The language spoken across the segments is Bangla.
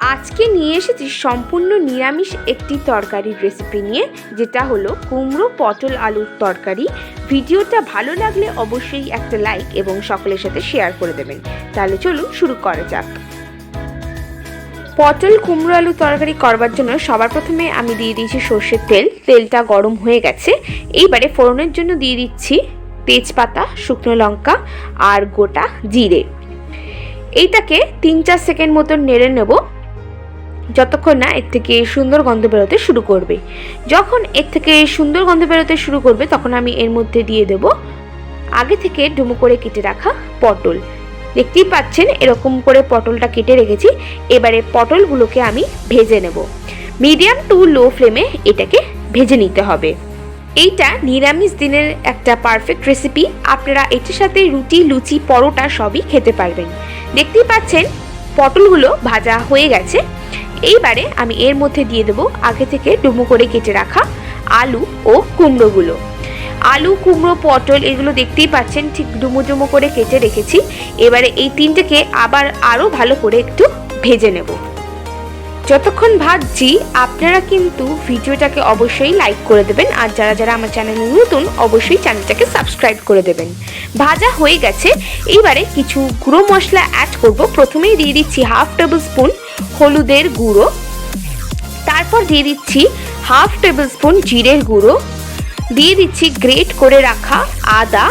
আজকে নিয়ে এসেছি সম্পূর্ণ নিরামিষ একটি তরকারির রেসিপি নিয়ে, যেটা হলো কুমড়ো পটল আলুর তরকারি। ভিডিওটা ভালো লাগলে অবশ্যই একটা লাইক এবং সকলের সাথে শেয়ার করে দেবেন। তাহলে চলুন শুরু করা যাক। পটল কুমড়ো আলু তরকারি করবার জন্য সবার প্রথমে আমি দিয়ে দিয়েছি সর্ষের তেল। তেলটা গরম হয়ে গেছে। এইবারে ফোড়নের জন্য দিয়ে দিচ্ছি তেজপাতা, শুকনো লঙ্কা আর গোটা জিরে। এইটাকে তিন চার সেকেন্ড মতন নেড়ে নেব। যতক্ষণ না এর থেকে সুন্দর গন্ধ বেরোতে শুরু করবে। যখন এর থেকে সুন্দর গন্ধ বেরোতে শুরু করবে, তখন আমি এর মধ্যে দিয়ে দেব আগে থেকে ডুমো করে কেটে রাখা পটল। দেখতেই পাচ্ছেন, এরকম করে পটলটা কেটে রেখেছি। এবারে পটলগুলোকে আমি ভেজে নেব। মিডিয়াম টু লো ফ্লেমে এটাকে ভেজে নিতে হবে। এইটা নিরামিষ দিনের একটা পারফেক্ট রেসিপি আপনারা এটির সাথে রুটি, লুচি, পরোটা সবই খেতে পারবেন। দেখতেই পাচ্ছেন, পটলগুলো ভাজা হয়ে গেছে। এইবারে আমি এর মধ্যে দিয়ে দেবো আগে থেকে ডুমো করে কেটে রাখা আলু ও কুমড়োগুলো। আলু, কুমড়ো, পটল এগুলো দেখতেই পাচ্ছেন, ঠিক ডুমো ডুমো করে কেটে রেখেছি। এবারে এই তিনটেকে আবার আরও ভালো করে একটু ভেজে নেব। যতক্ষণ ভাজছি, আপনারা কিন্তু ভিডিওটাকে অবশ্যই লাইক করে দেবেন, আর যারা যারা আমার চ্যানেলে নতুন, অবশ্যই চ্যানেলটাকে সাবস্ক্রাইব করে দেবেন। ভাজা হয়ে গেছে এইবারে কিছু গুঁড়ো মশলা অ্যাড করব। প্রথমেই দিয়ে দিচ্ছি হাফ টেবিল স্পুন হলুদের গুঁড়ো। তারপর দিয়ে দিচ্ছি হাফ টেবিল স্পুন জিরের গুঁড়ো। দিয়ে দিচ্ছি গ্রেট করে রাখা আদা।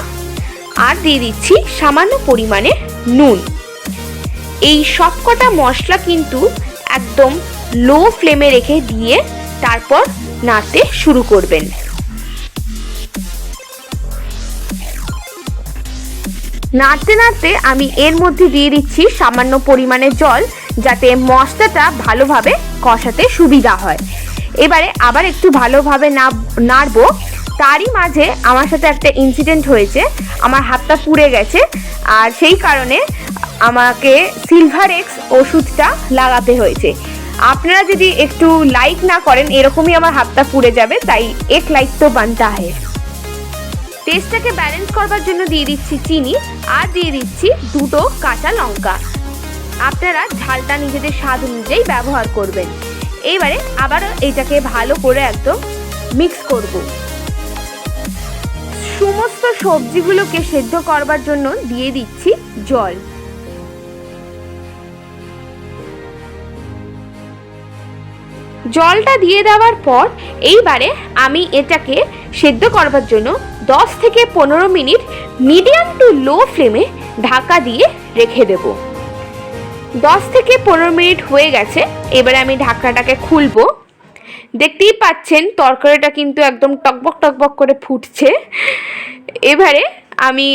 আর দিয়ে দিচ্ছি সামান্য পরিমাণে নুন। এই সবকটা মশলা কিন্তু একদম লো ফ্লেমে রেখে দিয়ে তারপর নাড়তে শুরু করবেন। নাড়তে নাড়তে আমি এর মধ্যে দিয়ে দিচ্ছি সামান্য পরিমাণে জল। যাতে মশলাটা ভালোভাবে কষাতে সুবিধা হয়। এবারে আবার একটু ভালোভাবে না নাড়বো। তারই মাঝে আমার সাথে একটা ইনসিডেন্ট হয়েছে, আমার হাতটা পুড়ে গেছে, আর সেই কারণে আমাকে সিলভার এক্স ওষুধটা লাগাতে হয়েছে। আপনারা যদি একটু লাইক না করেন, এরকমই আমার হাতটা পুড়ে যাবে, তাই এক লাইক তো বানতা হয় টেস্টটাকে ব্যালেন্স করবার জন্য দিয়ে দিচ্ছি চিনি, আর দিয়ে দিচ্ছি দুটো কাঁচা লঙ্কা। আপনারা ঝালটা নিজেদের স্বাদ অনুযায়ী ব্যবহার করবেন। এবারে আবারও এটাকে ভালো করে একদম মিক্স করব। সমস্ত সবজিগুলোকে সেদ্ধ করবার জন্য দিয়ে দিচ্ছি জল। জলটা দিয়ে দেওয়ার পর এইবারে আমি এটাকে সেদ্ধ করবার জন্য 10 থেকে পনেরো মিনিট মিডিয়াম টু লো ফ্লেমে ঢাকা দিয়ে রেখে দেব। 10 থেকে পনেরো মিনিট হয়ে গেছে, এবারে আমি ঢাকনাটাকে খুলবো। দেখতেই পাচ্ছেন তরকারিটা কিন্তু একদম টকবক টকবক করে ফুটছে। এবারে আমি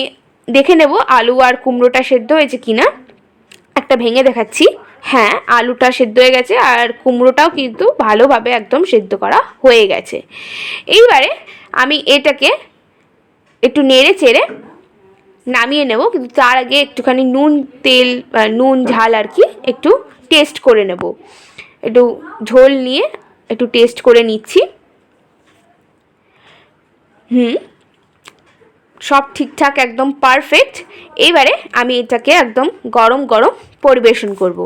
দেখে নেব আলু আর কুমড়োটা সেদ্ধ হয়েছে কিনা। একটা ভেঙে দেখাচ্ছি। হ্যাঁ আলুটা সেদ্ধ হয়ে গেছে আর কুমড়োটাও কিন্তু ভালোভাবে একদম সেদ্ধ করা হয়ে গেছে। এইবারে আমি এটাকে একটু নেড়ে চেড়ে নামিয়ে নেব, কিন্তু তার আগে একটুখানি নুন, তেল নুন, ঝাল আর কি একটু টেস্ট করে নেব। একটু ঝোল নিয়ে একটু টেস্ট করে নিচ্ছি। হুম, সব ঠিকঠাক, একদম পারফেক্ট এবারে আমি এটাকে একদম গরম গরম পরিবেশন করব।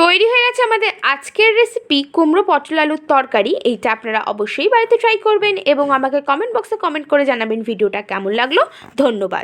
তৈরি হয়ে গেছে আমাদের আজকের রেসিপি কুমড়ো পটল আলুর তরকারি। এইটা আপনারা অবশ্যই বাড়িতে ট্রাই করবেন এবং আমাকে কমেন্ট বক্সে কমেন্ট করে জানাবেন ভিডিওটা কেমন লাগল। ধন্যবাদ।